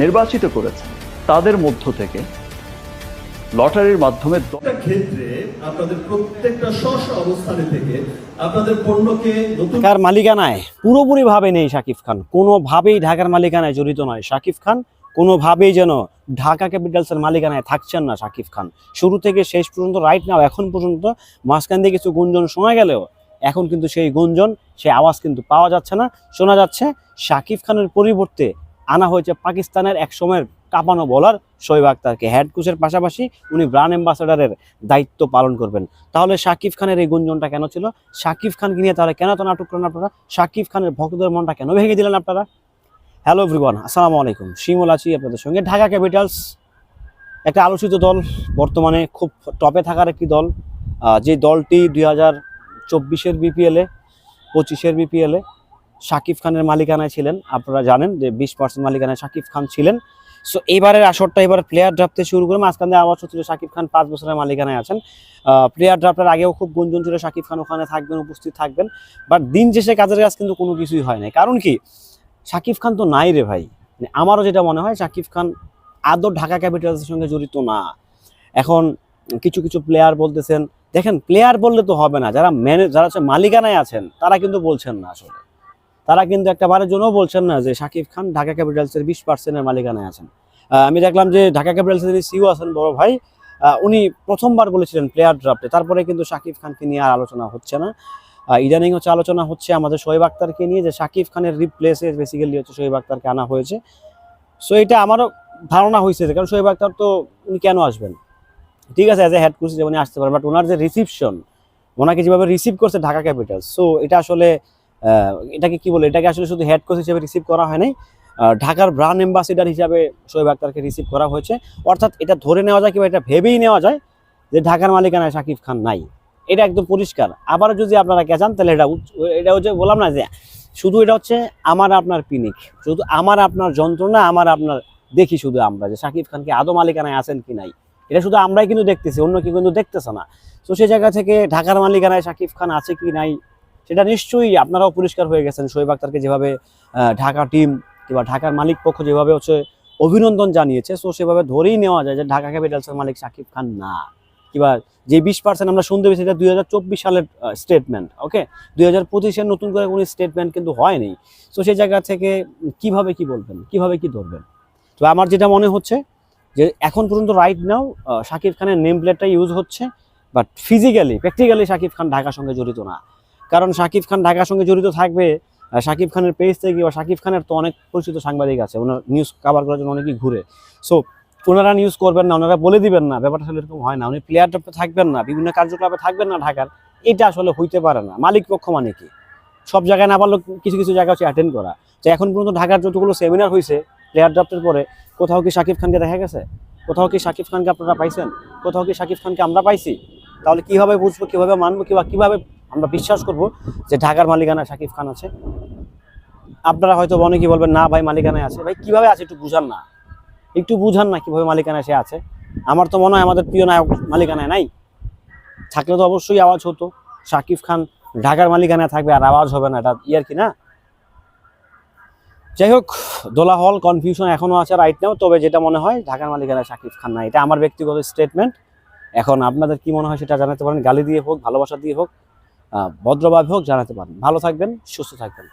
নির্বাচিত করেছেন তাদের মধ্য থেকে লটারির মাধ্যমে ক্ষেত্রে আপনাদের প্রত্যেকটা স্ব স্ব অবস্থানে থেকে আপনাদের পণ্যকে নতুন ঢাকার মালিকানায় পুরোপুরিভাবে নেই শাকিব খান। কোনোভাবেই ঢাকার মালিকানায় জড়িত নয় শাকিব খান। কোনোভাবেই যেন ঢাকা ক্যাপিটালসের মালিকানায় থাকছেন না শাকিব খান। শুরু থেকে শেষ পর্যন্ত রাইট নাও এখন পর্যন্ত মাঝখান দিয়ে কিছু গুঞ্জন শোনা গেলেও এখন কিন্তু সেই গুঞ্জন সেই আওয়াজ কিন্তু পাওয়া যাচ্ছে না। শোনা যাচ্ছে শাকিব খানের পরিবর্তে আনা হয়েছে পাকিস্তানের এক সময়ের কাঁপানো বলার শোয়েব আক্তারকে হেড কোচের পাশাপাশি উনি ব্রান্ড অ্যাম্বাসেডারের দায়িত্ব পালন করবেন। তাহলে শাকিব খানের এই গুঞ্জনটা কেন ছিল? শাকিব খানকে নিয়ে তাহলে কেন তো নাটক করেন আপনারা? শাকিব খানের ভক্তদের মনটা কেন ভেঙে দিলেন আপনারা? হ্যালো এভরিওয়ান আসসালামু আলাইকুম। শিমুল আছি আপনাদের সঙ্গে। ঢাকা ক্যাপিটালস একটা আলোচিত দল, বর্তমানে খুব টপে থাকার একটি দল। যে দলটি দুই হাজার চব্বিশের বিপিএলে পঁচিশের বিপিএলে শাকিব খানের মালিকানায় ছিলেন। আপনারা জানেন যে বিশ পার্সেন্ট মালিকানায় শাকিব খান ছিলেন। সো এইবারের আসরটা এবার প্লেয়ার ড্রাফতে শুরু করে মাঝখান দিয়ে আওয়াজ হচ্ছিল শাকিব খান পাঁচ বছরের মালিকানায় আছেন। প্লেয়ার ড্রাফটের আগেও খুব গুঞ্জন ছিল শাকিব খান ওখানে থাকবেন, উপস্থিত থাকবেন। বাট দিন শেষে কাজের কাজ কিন্তু কোনো কিছুই হয় নাই। কারণ কি? শাকিব খান তো নাই রে ভাই। মানে আমারও যেটা মনে হয়, শাকিব খান আদৌ ঢাকা ক্যাপিটালসের সঙ্গে জড়িত না। এখন কিছু কিছু প্লেয়ার বলতেছেন, দেখেন প্লেয়ার বললে তো হবে না। যারা ম্যানে যারা মালিকানায় আছেন, তারা কিন্তু বলছেন না আসলে। তারা কিন্তু একটা বারের জন্যও বলছেন না যে শাকিব খান ঢাকা ক্যাপিটালসের বিশ পার্সেন্টের মালিকানায় আছেন। আমি দেখলাম যে ঢাকা ক্যাপিটালসের সিও আছেন বড় ভাই উনি প্রথমবার বলেছিলেন প্লেয়ার ড্রাফটে তারপরে কিন্তু শাকিব খানকে নিয়ে আর আলোচনা হচ্ছে না। ইদানিং হচ্ছে আলোচনা হচ্ছে আমাদের শোয়েব আক্তারকে নিয়ে যে শাকিব খানের রিপ্লেসে বেসিক্যালি হচ্ছে শোয়েব আক্তারকে আনা হয়েছে। সো এটা আমারও ধারণা হয়েছে যে, কারণ শোয়েব আক্তার তো উনি কেন আসবেন? ঠিক আছে অ্যাজ এ হেড কোচ যেমন আসতে পারে বাট ওনার যে রিসিপশন ওনাকে যেভাবে রিসিভ করছে ঢাকা ক্যাপিটালস সো এটা আসলে এটাকে কি বলে? এটাকে আসলে শুধু হেড কোচ হিসেবে রিসিভ করা হয় নাই ঢাকার ব্রান্ড অ্যাম্বাসিডার হিসাবে শোয়েব আক্তারকে রিসিভ করা হয়েছে। অর্থাৎ এটা ধরে নেওয়া যায় কিংবা এটা ভেবেই নেওয়া যায় যে ঢাকার মালিকানায় শাকিব খান নাই। এটা একদম পরিষ্কার। আবার যদি আপনারা গেছেন তাহলে এটা এটা হচ্ছে বললাম না যে শুধু এটা হচ্ছে আমার আপনার পিনিক। শুধু আমার আপনার যন্ত্রণা, আমার আপনার দেখি শুধু আমরা যে শাকিব খানকে আদৌ মালিকানায় আছেন কি নাই। এটা শুধু আমরাই কিন্তু দেখতেছি, অন্য কেউ কিন্তু দেখতেছে না। তো সেই জায়গা থেকে ঢাকার মালিকানায় শাকিব খান আছে কি নাই সেটা নিশ্চয়ই আপনারাও পরিষ্কার হয়ে গেছেন। শোয়েব আক্তারকে যেভাবে ঢাকা টিম কিংবা ঢাকার মালিক পক্ষ যেভাবে হচ্ছে অভিনন্দন জানিয়েছে, সো সেভাবে ধরেই নেওয়া যায় যে ঢাকা ক্যাপিটালসের মালিক শাকিব খান না। কিংবা যে বিশ পার্সেন্ট আমরা শুনতে পেয়েছি এটা দুই হাজার চব্বিশ সালের স্টেটমেন্ট ওকে দুই হাজার পঁচিশের নতুন করে কোনো স্টেটমেন্ট কিন্তু হয়নি। তো সেই জায়গা থেকে কীভাবে কি বলবেন? কীভাবে কি ধরবেন? তো আমার যেটা মনে হচ্ছে যে এখন পর্যন্ত রাইট নাও শাকিব খানের নেম প্লেটটা ইউজ হচ্ছে but physically practically Shakib Khan ঢাকার সঙ্গে জড়িত না। কারণ শাকিব খান ঢাকার সঙ্গে জড়িত থাকবে শাকিব খানের পেজ থেকে বা শাকিব খানের তো অনেক পরিচিত সাংবাদিক আছে, ওনার নিউজ কাভার করার জন্য অনেকেই ঘুরে। সো ওনারা নিউজ করবেন না, ওনারা বলে দিবেন না, ব্যাপারটা আসলে এরকম হয় না, উনি প্লেয়ার থাকবেন না, বিভিন্ন কার্যকলাপে থাকবেন না ঢাকার, এটা আসলে হইতে পারে না। মালিক পক্ষ মানে কি? সব জায়গায় না পারলেও কিছু কিছু জায়গা হচ্ছে অ্যাটেন্ড করা। যে এখন পর্যন্ত ঢাকার যতগুলো সেমিনার হয়েছে প্লেয়ার ড্রাফটের পরে কোথাও কি শাকিব খানকে দেখা গেছে? কোথাও কি শাকিব খানকে আপনারা পাইছেন? কোথাও কি শাকিব খানকে আমরা পাইছি? তাহলে কীভাবে বুঝব, কীভাবে মানবো, কিংবা কীভাবে আমরা বিশ্বাস করব যে ঢাকার মালিকানা শাকিব খান আছে। আপনারা হয়তো অনেকেই বলবেন, না ভাই, মালিকানায় আছে। ভাই, কীভাবে আছে একটু বুঝান না। একটু বুঝান না কীভাবে মালিকানায় সে আছে। আমার তো মনে হয় আমাদের প্রিয় নায়ক মালিকানায় নাই। থাকলে তো অবশ্যই আওয়াজ হতো। শাকিব খান ঢাকার মালিকানায় থাকবে আর আওয়াজ হবে না। এটা ইয়ার কি না? যাই হোক দোলাহল কনফিউশন এখনও আছে রাইট নাও তবে যেটা মনে হয়, ঢাকার মালিকানায় শাকিব খান না এটা আমার ব্যক্তিগত স্টেটমেন্ট এখন আপনাদের কি মনে হয় সেটা জানাতে পারেন। গালি দিয়ে হোক, ভালোবাসা দিয়ে হোক ভদ্রভাবে হোক জানাতে পারেন। ভালো থাকবেন সুস্থ থাকবেন।